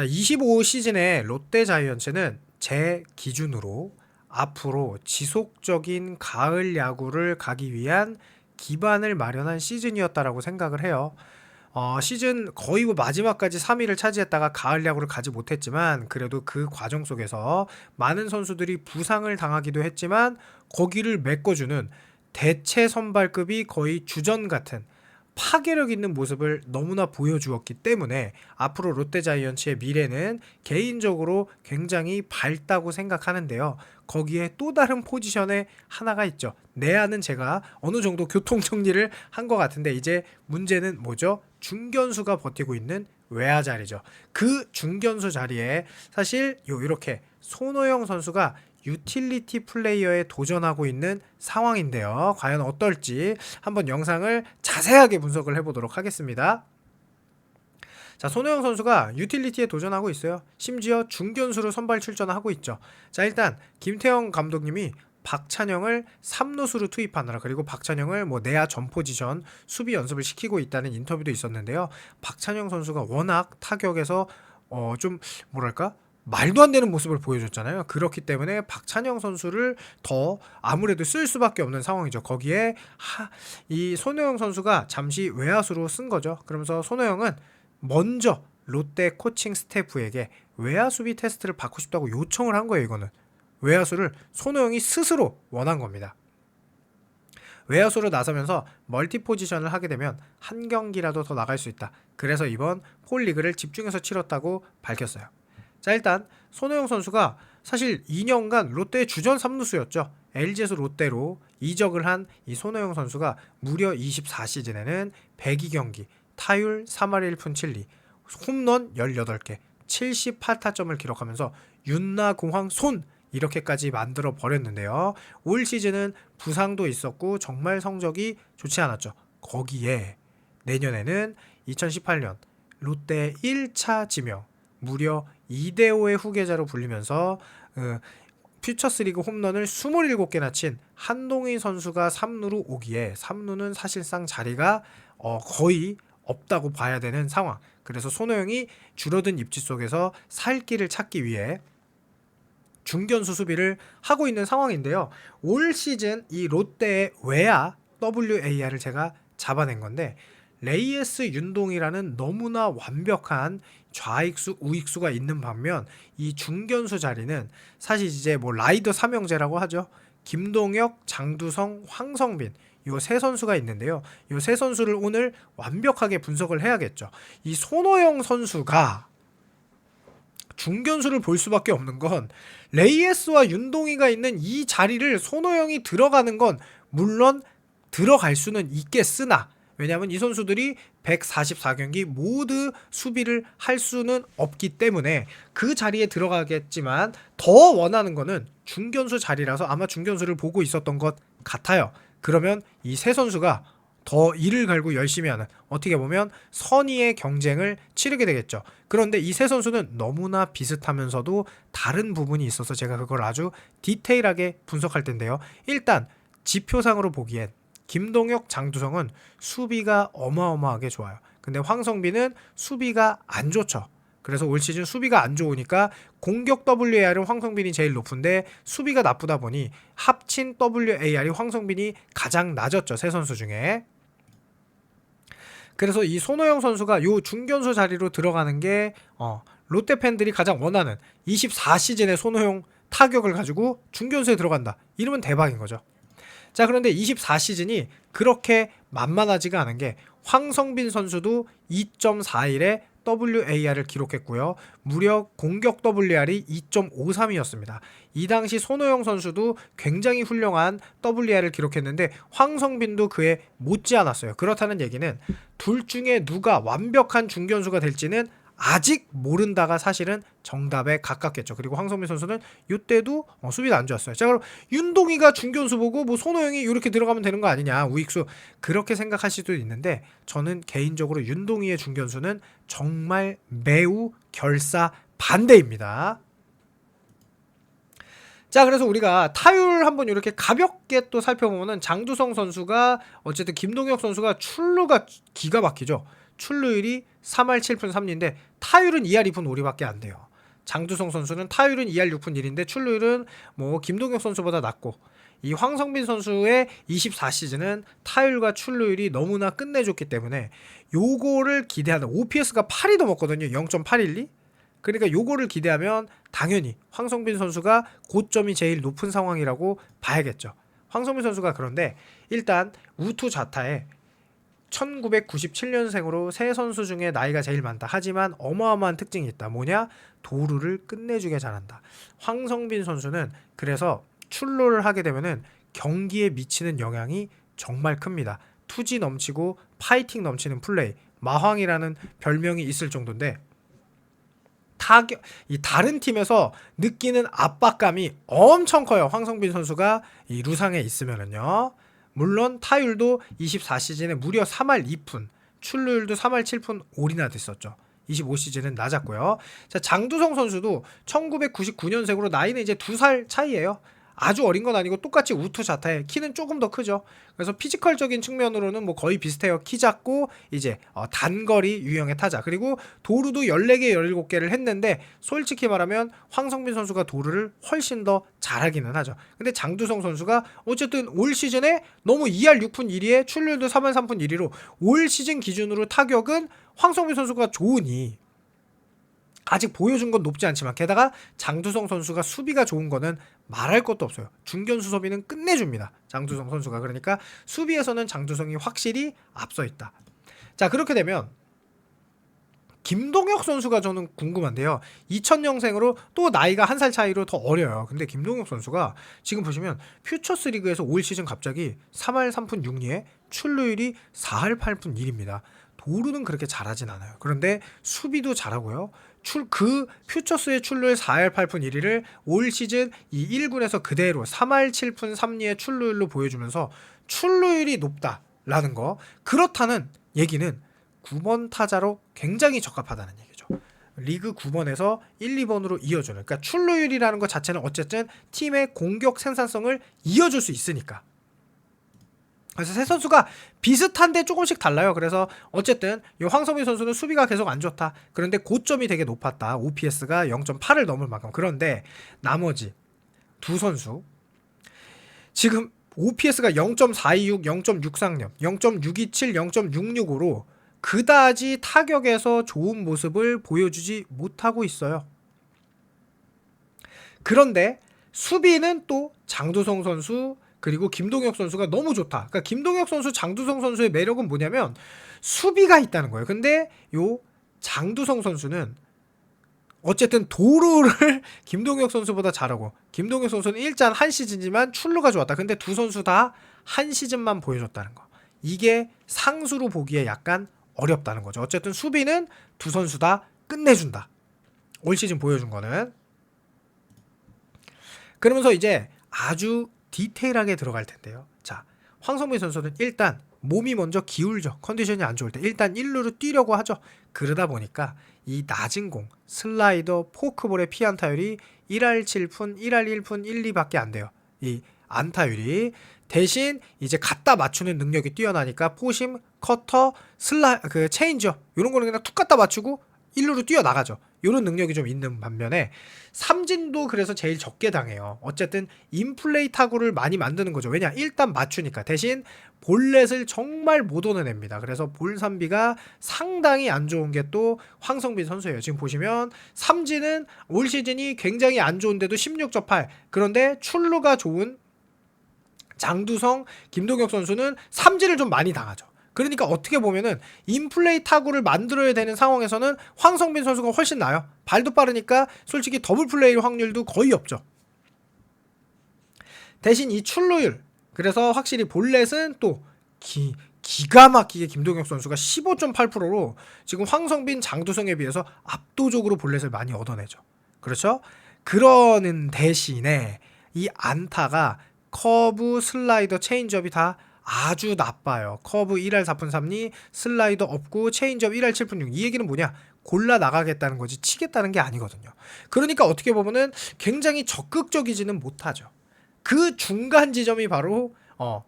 자, 25 시즌의 롯데 자이언츠는 제 기준으로 앞으로 지속적인 가을 야구를 가기 위한 기반을 마련한 시즌이었다라고 생각을 해요. 어, 시즌 거의 뭐 마지막까지 3위를 차지했다가 가을 야구를 가지 못했지만 그래도 그 과정 속에서 많은 선수들이 부상을 당하기도 했지만 거기를 메꿔주는 대체 선발급이 거의 주전 같은 파괴력 있는 모습을 너무나 보여주었기 때문에 앞으로 롯데 자이언츠의 미래는 개인적으로 굉장히 밝다고 생각하는데요. 거기에 또 다른 포지션에 하나가 있죠. 내야는 제가 어느 정도 교통 정리를 한 것 같은데 이제 문제는 뭐죠? 중견수가 버티고 있는 외야 자리죠. 그 중견수 자리에 사실 요 이렇게 손호영 선수가 유틸리티 플레이어에 도전하고 있는 상황인데요. 과연 어떨지 한번 영상을 자세하게 분석을 해보도록 하겠습니다. 자, 손호영 선수가 유틸리티에 도전하고 있어요. 심지어 중견수로 선발 출전하고 있죠. 자, 일단 김태형 감독님이 박찬영을 3루수로 투입하느라 그리고 박찬영을 뭐 내야 전 포지션 수비 연습을 시키고 있다는 인터뷰도 있었는데요. 박찬영 선수가 워낙 타격에서 어 좀 뭐랄까 말도 안 되는 모습을 보여줬잖아요. 그렇기 때문에 박찬영 선수를 더 아무래도 쓸 수밖에 없는 상황이죠. 거기에 하, 이 손호영 선수가 잠시 외야수로 쓴 거죠. 그러면서 손호영은 먼저 롯데 코칭 스태프에게 외야 수비 테스트를 받고 싶다고 요청을 한 거예요. 이거는 외야수를 손호영이 스스로 원한 겁니다. 외야수로 나서면서 멀티 포지션을 하게 되면 한 경기라도 더 나갈 수 있다. 그래서 이번 폴리그를 집중해서 치렀다고 밝혔어요. 자 일단 손호영 선수가 사실 2년간 롯데의 주전 3루수였죠. LG에서 롯데로 이적을 한 이 손호영 선수가 무려 24시즌에는 102경기, 타율 3할 1푼 7리, 홈런 18개, 78타점을 기록하면서 윤나 공황 손 이렇게까지 만들어 버렸는데요. 올 시즌은 부상도 있었고 정말 성적이 좋지 않았죠. 거기에 내년에는 2018년 롯데 1차 지명 무려 2대5의 후계자로 불리면서 어, 퓨처스리그 홈런을 27개나 친 한동희 선수가 3루로 오기에 3루는 사실상 자리가 어, 거의 없다고 봐야 되는 상황. 그래서 손호영이 줄어든 입지 속에서 살 길을 찾기 위해 중견 수 수비를 하고 있는 상황인데요. 올 시즌 이 롯데의 외야 WAR을 제가 잡아낸 건데 레이에스 윤동이라는 너무나 완벽한 좌익수 우익수가 있는 반면 이 중견수 자리는 사실 이제 뭐 라이더 삼형제라고 하죠. 김동혁, 장두성, 황성빈 요 세 선수가 있는데요. 요 세 선수를 오늘 완벽하게 분석을 해야겠죠. 이 손호영 선수가 중견수를 볼 수밖에 없는 건 레이에스와 윤동이가 있는 이 자리를 손호영이 들어가는 건 물론 들어갈 수는 있겠으나 왜냐하면 이 선수들이 144경기 모두 수비를 할 수는 없기 때문에 그 자리에 들어가겠지만 더 원하는 거는 중견수 자리라서 아마 중견수를 보고 있었던 것 같아요. 그러면 이 세 선수가 더 이를 갈고 열심히 하는 어떻게 보면 선의의 경쟁을 치르게 되겠죠. 그런데 이 세 선수는 너무나 비슷하면서도 다른 부분이 있어서 제가 그걸 아주 디테일하게 분석할 텐데요. 일단 지표상으로 보기엔 김동혁, 장두성은 수비가 어마어마하게 좋아요. 근데 황성빈은 수비가 안 좋죠. 그래서 올 시즌 수비가 안 좋으니까 공격 WAR은 황성빈이 제일 높은데 수비가 나쁘다 보니 합친 WAR이 황성빈이 가장 낮았죠. 세 선수 중에. 그래서 이 손호영 선수가 요 중견수 자리로 들어가는 게 어, 롯데 팬들이 가장 원하는 24시즌의 손호영 타격을 가지고 중견수에 들어간다. 이러면 대박인 거죠. 자, 그런데 24시즌이 그렇게 만만하지가 않은 게 황성빈 선수도 2.41에 WAR을 기록했고요. 무려 공격 WAR이 2.53이었습니다. 이 당시 손호영 선수도 굉장히 훌륭한 WAR을 기록했는데 황성빈도 그에 못지 않았어요. 그렇다는 얘기는 둘 중에 누가 완벽한 중견수가 될지는 아직 모른다가 사실은 정답에 가깝겠죠. 그리고 황성민 선수는 이때도 어, 수비도 안 좋았어요. 자 그럼 윤동이가 중견수 보고 뭐 손호영이 이렇게 들어가면 되는 거 아니냐 우익수 그렇게 생각하실 수도 있는데 저는 개인적으로 윤동이의 중견수는 정말 매우 결사 반대입니다. 자, 그래서 우리가 타율 한번 이렇게 가볍게 또 살펴보면은 장두성 선수가 어쨌든 김동혁 선수가 출루가 기가 막히죠. 출루율이 3할 7푼 3리인데 타율은 2할 2푼 5리밖에 안 돼요. 장두성 선수는 타율은 2할 6푼 1인데 출루율은 뭐 김동혁 선수보다 낮고 이 황성빈 선수의 24시즌은 타율과 출루율이 너무나 끝내줬기 때문에 요거를 기대하는 OPS가 8이 넘었거든요. 0.812. 그러니까 요거를 기대하면 당연히 황성빈 선수가 고점이 제일 높은 상황이라고 봐야겠죠. 황성빈 선수가 그런데 일단 우투 좌타에 1997년생으로 세 선수 중에 나이가 제일 많다. 하지만 어마어마한 특징이 있다. 뭐냐? 도루를 끝내주게 잘한다. 황성빈 선수는 그래서 출루를 하게 되면은 경기에 미치는 영향이 정말 큽니다. 투지 넘치고 파이팅 넘치는 플레이. 마황이라는 별명이 있을 정도인데 타격 이 다른 팀에서 느끼는 압박감이 엄청 커요. 황성빈 선수가 이 루상에 있으면은요. 물론 타율도 24시즌에 무려 3할 2푼, 출루율도 3할 7푼 5리나 됐었죠. 25시즌은 낮았고요. 자, 장두성 선수도 1999년생으로 나이는 이제 두 살 차이예요. 아주 어린 건 아니고 똑같이 우투 자타에 키는 조금 더 크죠. 그래서 피지컬적인 측면으로는 뭐 거의 비슷해요. 키 작고 이제 어, 단거리 유형의 타자. 그리고 도루도 14개, 17개를 했는데 솔직히 말하면 황성빈 선수가 도루를 훨씬 더 잘하기는 하죠. 근데 장두성 선수가 어쨌든 올 시즌에 너무 2할 6푼 1위에 출루율도 3할 3푼 1위로 올 시즌 기준으로 타격은 황성빈 선수가 좋으니 아직 보여준 건 높지 않지만 게다가 장두성 선수가 수비가 좋은 거는 말할 것도 없어요. 중견 수섭이는 끝내줍니다. 장두성 선수가 그러니까 수비에서는 장두성이 확실히 앞서 있다. 자 그렇게 되면 김동혁 선수가 저는 궁금한데요. 2000년생으로 또 나이가 한 살 차이로 더 어려요. 근데 김동혁 선수가 지금 보시면 퓨처스 리그에서 올 시즌 갑자기 3할 3푼 6리에 출루율이 4할 8푼 1입니다. 도루는 그렇게 잘하진 않아요. 그런데 수비도 잘하고요. 출 그 퓨처스의 출루율 4할 8푼 1위를 올 시즌 이 1군에서 그대로 3할 7푼 3리의 출루율로 보여주면서 출루율이 높다라는 거. 그렇다는 얘기는 9번 타자로 굉장히 적합하다는 얘기죠. 리그 9번에서 1, 2번으로 이어주는. 그러니까 출루율이라는 것 자체는 어쨌든 팀의 공격 생산성을 이어줄 수 있으니까. 그래서 세 선수가 비슷한데 조금씩 달라요. 그래서 어쨌든 이 황성민 선수는 수비가 계속 안 좋다. 그런데 고점이 되게 높았다. OPS가 0.8을 넘을 만큼. 그런데 나머지 두 선수 지금 OPS가 0.426, 0.630, 0.627, 0.665로 그다지 타격에서 좋은 모습을 보여주지 못하고 있어요. 그런데 수비는 또 장두성 선수 그리고 김동혁 선수가 너무 좋다. 그러니까 김동혁 선수, 장두성 선수의 매력은 뭐냐면 수비가 있다는 거예요. 근데 요 장두성 선수는 어쨌든 도루를 김동혁 선수보다 잘하고 김동혁 선수는 일단 한 시즌이지만 출루가 좋았다. 근데 두 선수 다 한 시즌만 보여줬다는 거. 이게 상수로 보기에 약간 어렵다는 거죠. 어쨌든 수비는 두 선수 다 끝내준다. 올 시즌 보여준 거는. 그러면서 이제 아주 디테일하게 들어갈 텐데요. 자, 황성민 선수는 일단 몸이 먼저 기울죠. 컨디션이 안 좋을 때 일단 1루로 뛰려고 하죠. 그러다 보니까 이 낮은 공, 슬라이더, 포크볼의 피안타율이 1할 7푼, 1할 1푼 1, 2밖에 안 돼요. 이 안타율이 대신 이제 갖다 맞추는 능력이 뛰어나니까 포심, 커터, 슬라 그 체인저 이런 거는 그냥 툭 갖다 맞추고 1루로 뛰어 나가죠. 이런 능력이 좀 있는 반면에 삼진도 그래서 제일 적게 당해요. 어쨌든 인플레이 타구를 많이 만드는 거죠. 왜냐? 일단 맞추니까. 대신 볼넷을 정말 못 얻어냅니다. 그래서 볼삼비가 상당히 안 좋은 게 또 황성빈 선수예요. 지금 보시면 삼진은 올 시즌이 굉장히 안 좋은데도 16점 8. 그런데 출루가 좋은 장두성, 김동혁 선수는 삼진을 좀 많이 당하죠. 그러니까 어떻게 보면은 인플레이 타구를 만들어야 되는 상황에서는 황성빈 선수가 훨씬 나요. 발도 빠르니까 솔직히 더블 플레이 확률도 거의 없죠. 대신 이 출루율 그래서 확실히 볼넷은 또 기, 기가 막히게 김동혁 선수가 15.8%로 지금 황성빈 장두성에 비해서 압도적으로 볼넷을 많이 얻어내죠. 그렇죠? 그러는 대신에 이 안타가 커브, 슬라이더, 체인지업이 다 아주 나빠요. 커브 1할 4푼 3리, 슬라이더 없고 체인지업 1할 7푼 6. 이 얘기는 뭐냐? 골라 나가겠다는 거지 치겠다는 게 아니거든요. 그러니까 어떻게 보면은 굉장히 적극적이지는 못하죠. 그 중간 지점이 바로 어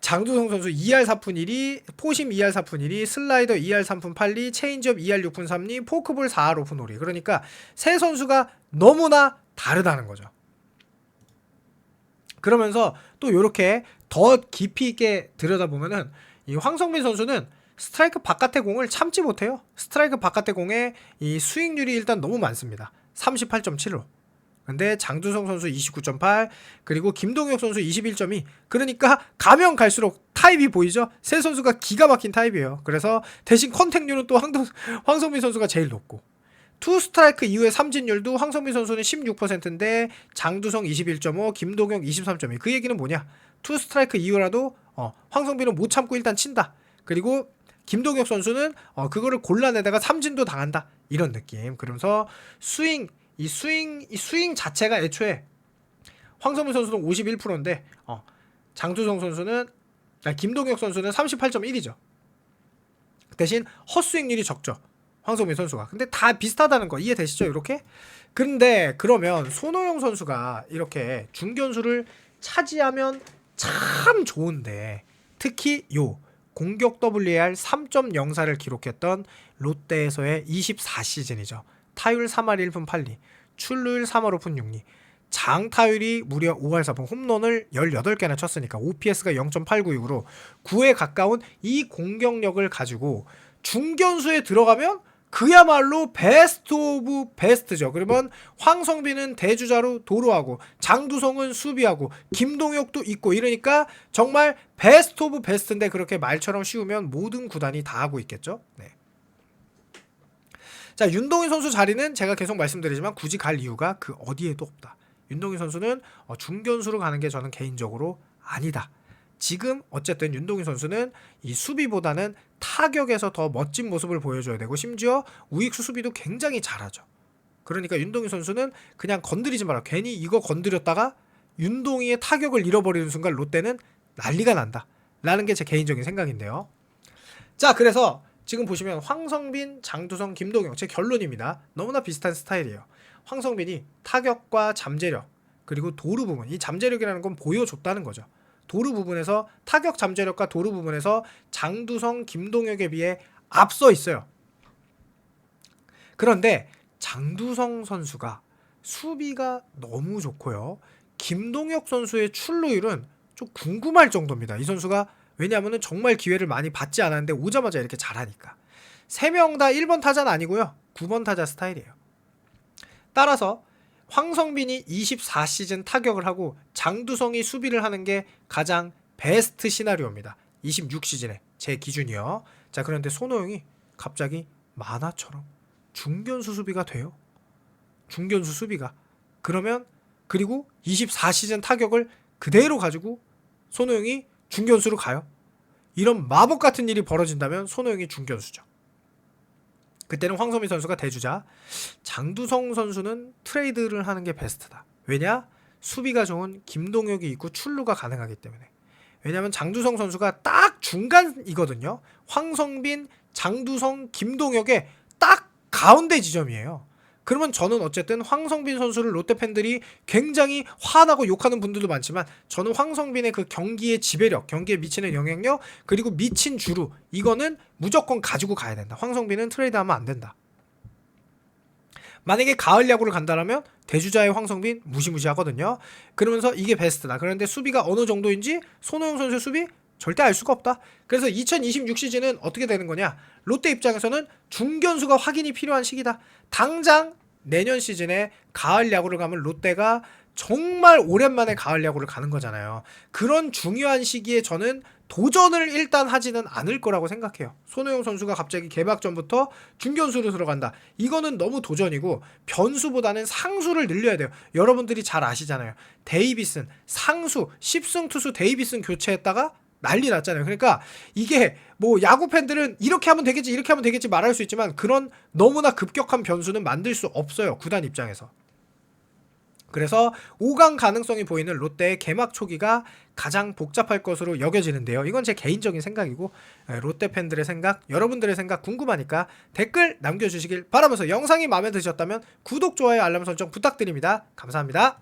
장두성 선수 2할 4푼 1리, 포심 2할 4푼 1리, 슬라이더 2할 3푼 8리, 체인지업 2할 6푼 3리, 포크볼 4할 5푼 5리. 그러니까 세 선수가 너무나 다르다는 거죠. 그러면서 또 이렇게 더 깊이 있게 들여다보면은 이 황성민 선수는 스트라이크 바깥의 공을 참지 못해요. 스트라이크 바깥의 공에 이 스윙률이 일단 너무 많습니다. 38.75. 근데 장두성 선수 29.8 그리고 김동혁 선수 21.2 그러니까 가면 갈수록 타입이 보이죠 세 선수가 기가 막힌 타입이에요 그래서 대신 컨택률은 또 황동, 황성민 선수가 제일 높고 투 스트라이크 이후의 삼진율도 황성민 선수는 16%인데 장두성 21.5 김동혁 23.2 그 얘기는 뭐냐 투 스트라이크 이후라도 어, 황성민은 못 참고 일단 친다 그리고 김동혁 선수는 어, 그거를 골라내다가 삼진도 당한다 이런 느낌 그러면서 스윙 이 스윙 이 스윙 자체가 애초에 황성민 선수는 51%인데 어, 장두성 선수는 아, 김동혁 선수는 38.1이죠. 대신 헛스윙률이 적죠. 황성민 선수가. 근데 다 비슷하다는 거 이해되시죠? 이렇게? 근데 그러면 손호영 선수가 이렇게 중견수를 차지하면 참 좋은데 특히 요 공격 WAR 3.04를 기록했던 롯데에서의 24시즌이죠. 타율 3할 1분 8리, 출루율 3할 5분 6리, 장타율이 무려 5할 4분 홈런을 18개나 쳤으니까 OPS가 0.896으로 9에 가까운 이 공격력을 가지고 중견수에 들어가면 그야말로 베스트 오브 베스트죠. 그러면 황성빈은 대주자로 도루하고 장두성은 수비하고 김동혁도 있고 이러니까 정말 베스트 오브 베스트인데 그렇게 말처럼 쉬우면 모든 구단이 다 하고 있겠죠. 네. 자, 윤동희 선수 자리는 제가 계속 말씀드리지만 굳이 갈 이유가 그 어디에도 없다. 윤동희 선수는 어, 중견수로 가는 게 저는 개인적으로 아니다. 지금 어쨌든 윤동희 선수는 이 수비보다는 타격에서 더 멋진 모습을 보여줘야 되고 심지어 우익수 수비도 굉장히 잘하죠. 그러니까 윤동희 선수는 그냥 건드리지 마라. 괜히 이거 건드렸다가 윤동희의 타격을 잃어버리는 순간 롯데는 난리가 난다. 라는 게 제 개인적인 생각인데요. 자, 그래서 지금 보시면 황성빈, 장두성, 김동영 제 결론입니다. 너무나 비슷한 스타일이에요. 황성빈이 타격과 잠재력 그리고 도루 부분 이 잠재력이라는 건 보여줬다는 거죠. 도루 부분에서 타격 잠재력과 도루 부분에서 장두성, 김동혁에 비해 앞서 있어요. 그런데 장두성 선수가 수비가 너무 좋고요. 김동혁 선수의 출루율은 좀 궁금할 정도입니다. 이 선수가 왜냐하면 정말 기회를 많이 받지 않았는데 오자마자 이렇게 잘하니까. 세명다 1번 타자는 아니고요. 9번 타자 스타일이에요. 따라서 황성빈이 24시즌 타격을 하고 장두성이 수비를 하는 게 가장 베스트 시나리오입니다. 26시즌에 제 기준이요. 자 그런데 손호영이 갑자기 만화처럼 중견수 수비가 돼요. 중견수 수비가 그러면 그리고 24시즌 타격을 그대로 가지고 손호영이 중견수로 가요. 이런 마법 같은 일이 벌어진다면 손호영이 중견수죠. 그때는 황소민 선수가 대주자, 장두성 선수는 트레이드를 하는 게 베스트다. 왜냐? 수비가 좋은 김동혁이 있고 출루가 가능하기 때문에. 왜냐하면 장두성 선수가 딱 중간이거든요. 황성빈, 장두성, 김동혁의 딱 가운데 지점이에요. 그러면 저는 어쨌든 황성빈 선수를 롯데 팬들이 굉장히 화나고 욕하는 분들도 많지만 저는 황성빈의 그 경기의 지배력, 경기에 미치는 영향력, 그리고 미친 주루 이거는 무조건 가지고 가야 된다. 황성빈은 트레이드하면 안 된다. 만약에 가을 야구를 간다라면 대주자의 황성빈 무시무시하거든요. 그러면서 이게 베스트다. 그런데 수비가 어느 정도인지 손호영 선수의 수비 절대 알 수가 없다. 그래서 2026 시즌은 어떻게 되는 거냐? 롯데 입장에서는 중견수가 확인이 필요한 시기다. 당장 내년 시즌에 가을 야구를 가면 롯데가 정말 오랜만에 가을 야구를 가는 거잖아요. 그런 중요한 시기에 저는 도전을 일단 하지는 않을 거라고 생각해요. 손호영 선수가 갑자기 개막 전부터 중견수로 들어간다. 이거는 너무 도전이고 변수보다는 상수를 늘려야 돼요. 여러분들이 잘 아시잖아요. 데이비슨 상수 10승 투수 데이비슨 교체했다가 난리 났잖아요. 그러니까 이게 뭐 야구 팬들은 이렇게 하면 되겠지, 이렇게 하면 되겠지 말할 수 있지만 그런 너무나 급격한 변수는 만들 수 없어요. 구단 입장에서. 그래서 5강 가능성이 보이는 롯데의 개막 초기가 가장 복잡할 것으로 여겨지는데요. 이건 제 개인적인 생각이고 예, 롯데 팬들의 생각, 여러분들의 생각 궁금하니까 댓글 남겨주시길 바라면서 영상이 마음에 드셨다면 구독, 좋아요, 알람 설정 부탁드립니다. 감사합니다.